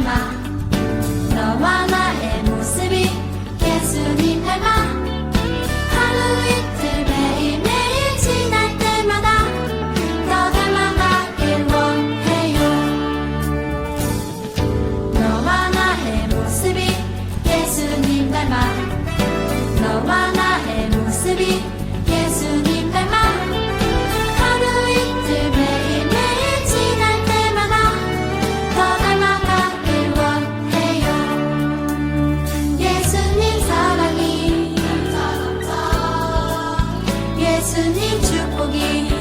吗。 예수님 축복이